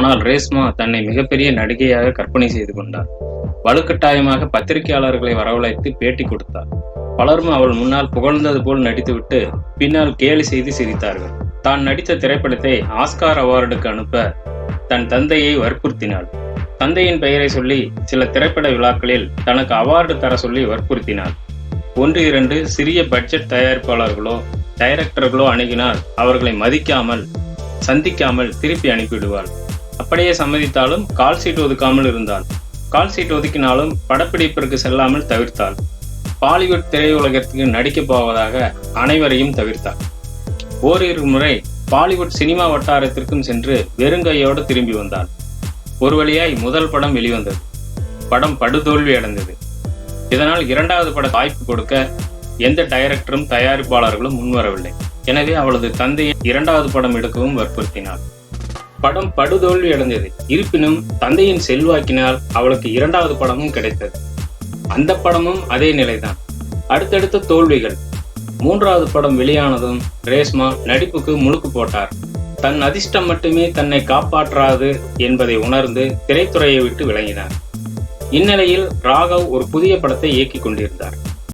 ஆனால் ரேஸ்மா தன்னை மிகப்பெரிய நடிகையாக கற்பனை செய்து கொண்டார். வலுக்கட்டாயமாக பத்திரிகையாளர்களை வரவழைத்து பேட்டி கொடுத்தார். பலரும் அவள் முன்னால் புகழ்ந்தது போல் நடித்துவிட்டு பின்னால் கேலி செய்து சிரித்தார்கள். தான் நடித்த திரைப்படத்தை ஆஸ்கார் அவார்டுக்கு அனுப்ப தன் தந்தையை வற்புறுத்தினாள். தந்தையின் பெயரை சொல்லி சில திரைப்பட விழாக்களில் தனக்கு அவார்டு தர சொல்லி வற்புறுத்தினாள். ஒன்று இரண்டு சிறிய பட்ஜெட் தயாரிப்பாளர்களோ டைரக்டர்களோ அணுகினால் அவர்களை மதிக்காமல் சந்திக்காமல் திருப்பி அனுப்பிவிடுவாள். அப்படியே சம்மதித்தாலும் கால் சீட் ஒதுக்காமல் இருந்தான். கால் சீட் ஒதுக்கினாலும் படப்பிடிப்பிற்கு செல்லாமல் தவிர்த்தாள் பாலிவுட் திரையுலகத்துக்கு நடிக்கப் போவதாக அனைவரையும் தவிர்த்தாள் ஓரிரு முறை பாலிவுட் சினிமா வட்டாரத்திற்கும் சென்று வெறுங்கையோடு திரும்பி வந்தான். ஒரு வழியாய் முதல் படம் வெளிவந்தது. படம் படுதோல்வி அடைந்தது. இதனால் இரண்டாவது பட வாய்ப்பு கொடுக்க எந்த டைரக்டரும் தயாரிப்பாளர்களும் முன்வரவில்லை. எனவே அவளது தந்தையை இரண்டாவது படம் எடுக்கவும் வற்புறுத்தினாள். படம் படுதோல்வி அடைந்தது. இருப்பினும் தந்தையின் செல்வாக்கினால் அவளுக்கு இரண்டாவது படமும் கிடைத்தது. அந்த படமும் அதே நிலைதான். அடுத்தடுத்த தோல்விகள். மூன்றாவது படம் வெளியானதும் ரேஸ்மா நடிப்புக்கு முழுக்கு போட்டார். தன் அதிர்ஷ்டம் மட்டுமே தன்னை காப்பாற்றாது என்பதை உணர்ந்து திரைத்துறையை விட்டு விளங்கினார் இந்நிலையில் ராகவ் ஒரு புதிய படத்தை இயக்கிக் கொண்டிருந்தார்.